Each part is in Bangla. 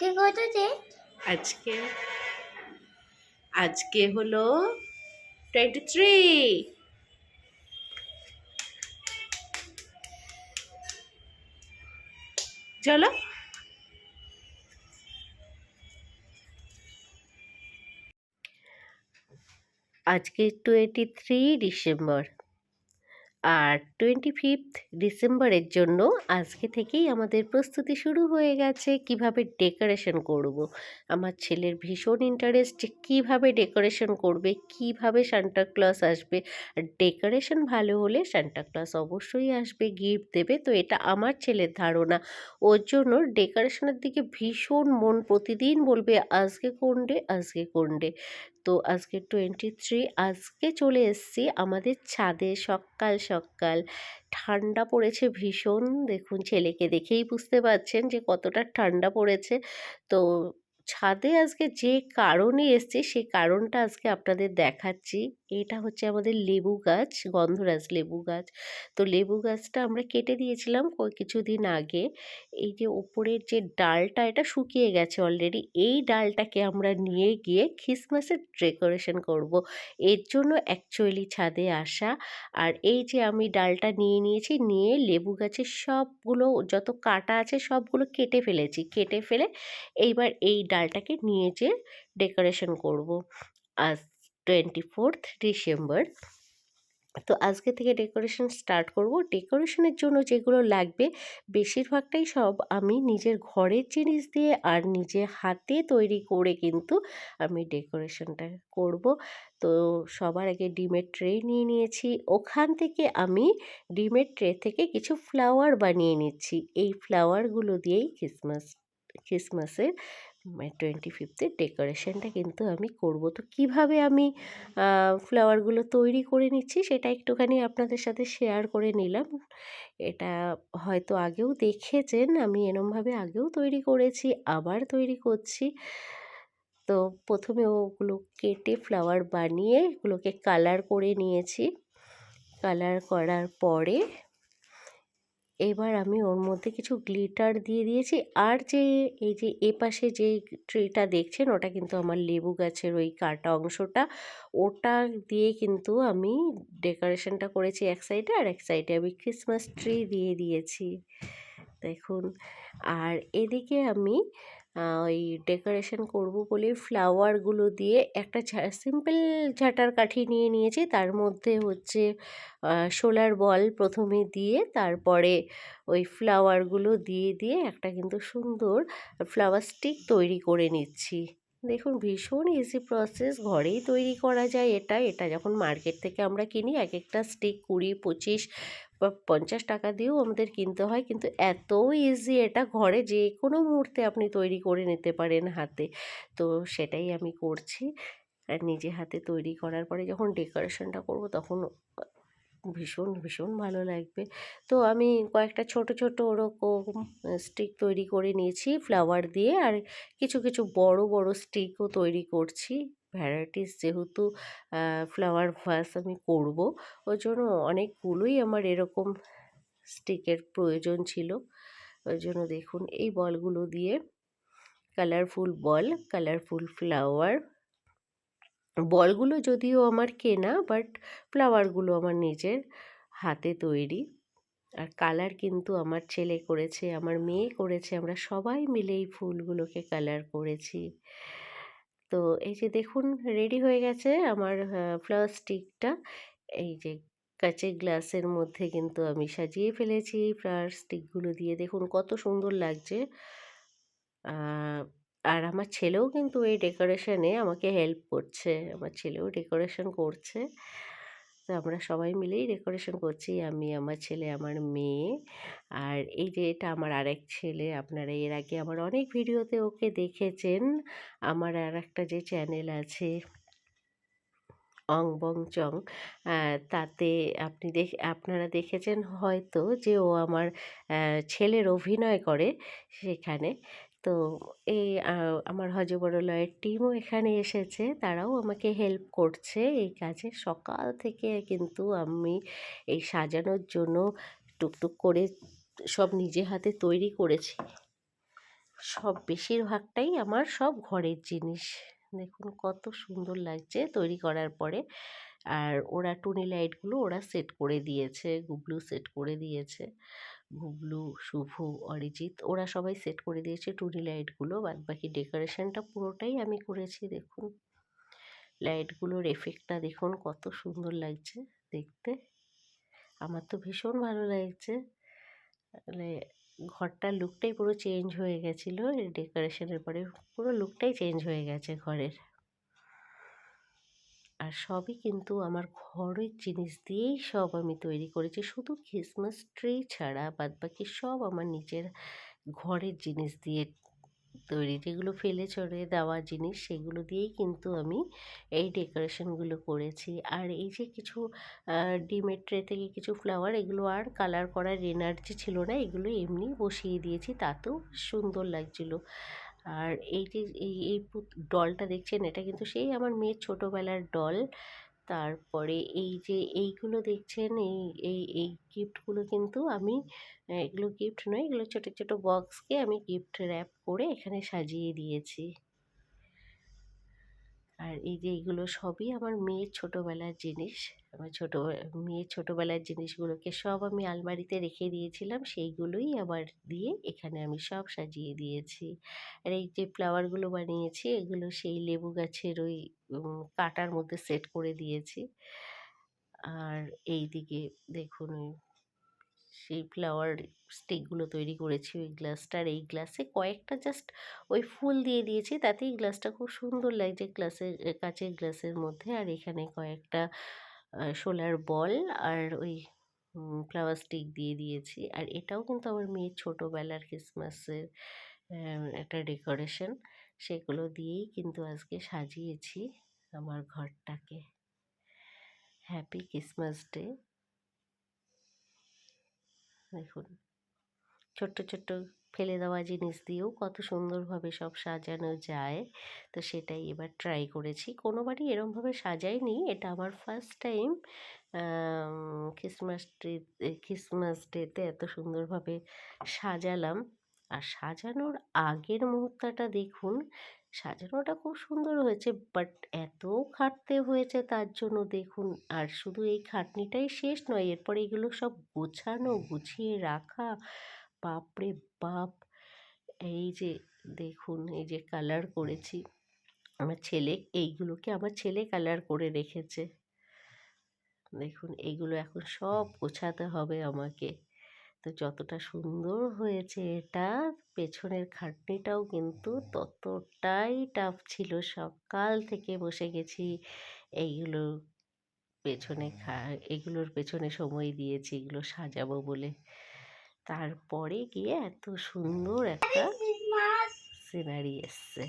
কে কত যে? আজকে আজকে হলো টোয়েন্টি থ্রি চলো। আজকে টোয়েন্টি থ্রি ডিসেম্বর। আর টোয়েন্টি ফিফথ ডিসেম্বরের জন্য আজকে থেকেই আমাদের প্রস্তুতি শুরু হয়ে গেছে কীভাবে ডেকোরেশন করব। আমার ছেলের ভীষণ ইন্টারেস্ট যে কীভাবে ডেকোরেশন করবে, কীভাবে সান্টা ক্লস আসবে। আর ডেকোরেশন ভালো হলে সান্টা ক্লস অবশ্যই আসবে, গিফট দেবে। তো এটা আমার ছেলের ধারণা। ওর জন্য ডেকোরেশনের দিকে ভীষণ মন প্রতিদিন বলবে, আজকে কোন ডে? আজকে কোন ডে? তো আজকে টোয়েন্টি থ্রি আজকে চলে এসেছি আমাদের ছাদে সকাল সকাল। ঠান্ডা পড়েছে ভীষণ। দেখুন ছেলেকে দেখেই বুঝতে পারছেন যে কতটা ঠান্ডা পড়েছে। তো ছাদে আজকে যে কারণে এসছি সেই কারণটা আজকে আপনাদের দেখাচ্ছি। এটা হচ্ছে আমাদের লেবু গাছ, গন্ধরাজ লেবু গাছ। তো লেবু গাছটা আমরা কেটে দিয়েছিলাম কিছুদিন আগে। এই যে ওপরের যে ডালটা, এটা শুকিয়ে গেছে অলরেডি এই ডালটাকে আমরা নিয়ে গিয়ে খ্রিসমাসের ডেকোরেশন করব। এর জন্য অ্যাকচুয়ালি ছাদে আসা। আর এই যে আমি ডালটা নিয়ে নিয়েছি, নিয়ে লেবু গাছের সবগুলো, যত কাটা আছে সবগুলো কেটে ফেলেছি। কেটে ফেলে এইবার এই ডালটাকে নিয়ে যে ডেকোরেশন করব আজ টোয়েন্টি ফোর্থ ডিসেম্বর। তো আজকে থেকে ডেকোরেশন স্টার্ট করব। ডেকোরেশনের জন্য যেগুলো লাগবে, বেশিরভাগটাই সব আমি নিজের ঘরের জিনিস দিয়ে আর নিজে হাতে তৈরি করে কিন্তু আমি ডেকোরেশনটা করব। তো সবার আগে ডিমের ট্রে নিয়ে নিয়েছি। ওখান থেকে আমি ডিমের ট্রে থেকে কিছু ফ্লাওয়ার বানিয়ে নিচ্ছি। এই ফ্লাওয়ারগুলো দিয়েই ক্রিসমাস ক্রিসমাসের টোয়েন্টি ফিফথের ডেকোরেশনটা কিন্তু আমি করব। তো কীভাবে আমি ফ্লাওয়ারগুলো তৈরি করে নিচ্ছি সেটা একটুখানি আপনাদের সাথে শেয়ার করে নিলাম। এটা হয়তো আগেও দেখেছেন, আমি এরমভাবে আগেও তৈরি করেছি, আবার তৈরি করছি। তো প্রথমে ওগুলো কেটে ফ্লাওয়ার বানিয়ে এগুলোকে কালার করে নিয়েছি। কালার করার পরে এবার আমি ওর মধ্যে কিছু গ্লিটার দিয়ে দিয়েছি। আর যে এই যে এপাশে যে ট্রিটা দেখছেন, ওটা কিন্তু আমার লেবু গাছের ওই কাটা অংশটা। ওটা দিয়ে কিন্তু আমি ডেকোরেশনটা করেছি এক সাইডে। আর এক সাইডে আমি ক্রিসমাস ট্রি দিয়ে দিয়েছি। দেখুন। আর এদিকে আমি ওই ডেকোরেশন করব বলে ফ্লাওয়ারগুলো দিয়ে একটা সিম্পল ঝাঁটার কাঠি নিয়ে নিয়েছি। তার মধ্যে হচ্ছে সোলার বল প্রথমে দিয়ে, তারপরে ওই ফ্লাওয়ারগুলো দিয়ে দিয়ে একটা কিন্তু সুন্দর ফ্লাওয়ার স্টিক তৈরি করে নিচ্ছি। দেখুন, ভীষণ ইজি প্রসেস ঘরেই তৈরি করা যায় এটা। এটা যখন মার্কেট থেকে আমরা কিনি এক একটা স্টিক কুড়ি, পঁচিশ বা পঞ্চাশ টাকা দিয়েও আমাদের কিনতে হয়। কিন্তু এত ইজি এটা ঘরে যে কোনো মুহূর্তে আপনি তৈরি করে নিতে পারেন হাতে। তো সেটাই আমি করছি। আর নিজে হাতে তৈরি করার পরে যখন ডেকোরেশনটা করব তখন ভীষণ ভীষণ ভালো লাগবে। তো আমি কয়েকটা ছোট ছোট ওরকম স্টিক তৈরি করে নিয়েছি ফ্লাওয়ার দিয়ে আর কিছু কিছু বড় বড় স্টিকও তৈরি করছি। ভ্যারাইটিস যেহেতু ফ্লাওয়ার ভাস আমি করব, ওই জন্য অনেকগুলোই আমার এরকম স্টিকের প্রয়োজন ছিল। ওই জন্য দেখুন, এই বলগুলো দিয়ে কালারফুল বল কালারফুল ফ্লাওয়ার বলগুলো যদিও আমার কেনা, বাট ফ্লাওয়ারগুলো আমার নিজের হাতে তৈরি। আর কালার কিন্তু আমার ছেলে করেছে, আমার মেয়ে করেছে, আমরা সবাই মিলে এই ফুলগুলোকে কালার করেছি। তো এই যে দেখুন, রেডি হয়ে গেছে আমার ফ্লাওয়ার স্টিকটা। এই যে কাচের গ্লাসের মধ্যে কিন্তু আমি সাজিয়ে ফেলেছি ফ্লাওয়ার স্টিকগুলো দিয়ে। দেখুন কত সুন্দর লাগছে। আর আমার ছেলেও কিন্তু এই ডেকোরেশনে আমাকে হেল্প করছে। আমার ছেলেও ডেকোরেশন করছে। তো আমরা সবাই মিলেই ডেকোরেশন করছি। আমি, আমার ছেলে, আমার মেয়ে। আর এই যে এটা আমার আরেক ছেলে, আপনারা এর আগে আমার অনেক ভিডিওতে ওকে দেখেছেন। আমার আর একটা যে চ্যানেল আছে, অং বং চং তাতে আপনি দেখ, আপনারা দেখেছেন হয়তো যে ও আমার ছেলের অভিনয় করে সেখানে। তো এই আমার হজবরলয়ের টিমও এখানে এসেছে। তারাও আমাকে হেল্প করছে এই কাজে। সকাল থেকে কিন্তু আমি এই সাজানোর জন্য টুকটুক করে সব নিজে হাতে তৈরি করেছি। সব বেশিরভাগটাই আমার সব ঘরের জিনিস। দেখুন কত সুন্দর লাগছে তৈরি করার পরে। আর ওরা টুনি লাইটগুলো ওরা সেট করে দিয়েছে গুবলু সেট করে দিয়েছে। গুবলু শুভ, অরিজিৎ, ওরা সবাই সেট করে দিয়েছে টুনি লাইটগুলো বাদ বাকি ডেকোরেশনটা পুরোটাই আমি করেছি, দেখুন। লাইটগুলোর এফেক্টটা দেখুন, কত সুন্দর লাগছে দেখতে। আমার তো ভীষণ ভালো লাগছে। মানে ঘরটার লুকটাই পুরো চেঞ্জ হয়ে গেছিল ডেকোরেশনের পরে পুরো লুকটাই চেঞ্জ হয়ে গেছে ঘরের। আর সবই কিন্তু আমার ঘরের জিনিস দিয়েই সব আমি তৈরি করেছি। শুধু ক্রিসমাস ট্রি ছাড়া বাদ বাকি সব আমার নিজের ঘরের জিনিস দিয়ে তৈরি। যেগুলো ফেলে চড়ে দেওয়া জিনিস, সেগুলো দিয়েই কিন্তু আমি এই ডেকোরেশনগুলো করেছি। আর এই যে কিছু ডিমের ট্রে থেকে কিছু ফ্লাওয়ার এগুলো আর কালার করার এনার্জি ছিল না। এগুলো এমনি বসিয়ে দিয়েছি। তাতেও সুন্দর লাগছিল। আর এই যে এই এই ডলটা দেখছেন, এটা কিন্তু সেই আমার মেয়ের ছোটোবেলার ডল তারপরে এই যে এইগুলো দেখছেন, এই এই এই গিফটগুলো কিন্তু আমি এগুলো গিফট নয়, এগুলো ছোটো ছোটো বক্সকে আমি গিফট র্যাপ করে এখানে সাজিয়ে দিয়েছি। আর এই যে এইগুলো সবই আমার মেয়ের ছোটোবেলার জিনিস। আমার ছোটো, মেয়ের ছোটোবেলার জিনিসগুলোকে সব আমি আলমারিতে রেখে দিয়েছিলাম। সেইগুলোই আবার দিয়ে এখানে আমি সব সাজিয়ে দিয়েছি। আর এই যে ফ্লাওয়ারগুলো বানিয়েছি, এগুলো সেই লেবু গাছের ওই কাটার মধ্যে সেট করে দিয়েছি। আর এই দিকে দেখুন ওই সেই ফ্লাওয়ার স্টিকগুলো তৈরি করেছি ওই গ্লাসটার এই গ্লাসে কয়েকটা জাস্ট ওই ফুল দিয়ে দিয়েছি, তাতেই গ্লাসটা খুব সুন্দর লাগছে গ্লাসের কাচের গ্লাসের মধ্যে। আর এখানে কয়েকটা সোলার বল আর ওই ফ্লাওয়ার স্টিক দিয়ে দিয়েছি। আর এটাও কিন্তু আমার মেয়ের ছোটোবেলার ক্রিসমাসের একটা ডেকোরেশন সেগুলো দিয়েই কিন্তু আজকে সাজিয়েছি আমার ঘরটাকে। হ্যাপি ক্রিসমাস ডে দেখুন। ছোট্ট ছোট্ট ফেলে দেওয়া জিনিস দিয়েও কত সুন্দরভাবে সব সাজানো যায়। তো সেটাই এবার ট্রাই করেছি। কোনোবারই এরমভাবে সাজাইনি। এটা আমার first time Christmas tree Christmas ডেতে এত সুন্দরভাবে সাজালাম। আর সাজানোর আগের মুহূর্তটা দেখুন সাজানোটা খুব সুন্দর হয়েছে বাট এত খাটতে হয়েছে তার জন্য দেখুন। আর শুধু এই খাটনিটাই শেষ নয়, এরপরে এগুলো সব গোছানো, গুছিয়ে রাখা, বাপরে বাপ! এই যে দেখুন, এই যে কালার করেছি। আমার ছেলে এইগুলোকে আমার ছেলে কালার করে রেখেছে। দেখুন এইগুলো এখন সব গোছাতে হবে আমাকে। তো যতটা সুন্দর হয়েছে এটা, পেছনের খাটনিটাও কিন্তু ততটাই টাফ ছিল। সকাল থেকে বসে গেছি, এইগুলো পেছনে খা, এগুলোর পেছনে সময় দিয়েছি, এগুলো সাজাবো বলে। তারপরে গিয়ে এত সুন্দর একটা সিনারি এসছে।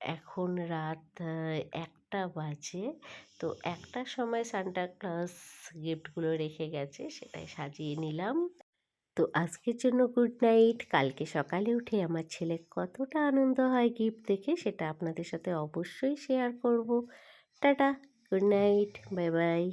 এখন রাত একটা বাজে। তো একটার সময় সান্টা ক্লাস গিফটগুলো রেখে গেছে, সেটাই সাজিয়ে নিলাম। তো আজকের জন্য গুড নাইট কালকে সকালে উঠে আমার ছেলে কতটা আনন্দ হয় গিফট দেখে, সেটা আপনাদের সাথে অবশ্যই শেয়ার করব। Tata good night bye bye